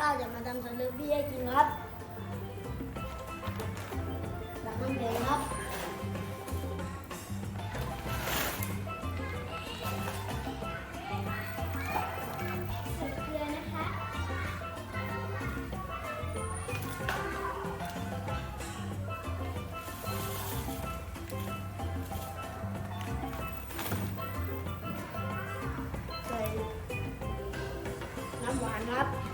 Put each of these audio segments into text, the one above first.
ก้าวจะมาทำสลัดบี้ให้กินครับดังน้ำแข็งครับน้ำหวานครับ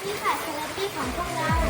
พี่ค่ะเซเลบี้ของพวกเรา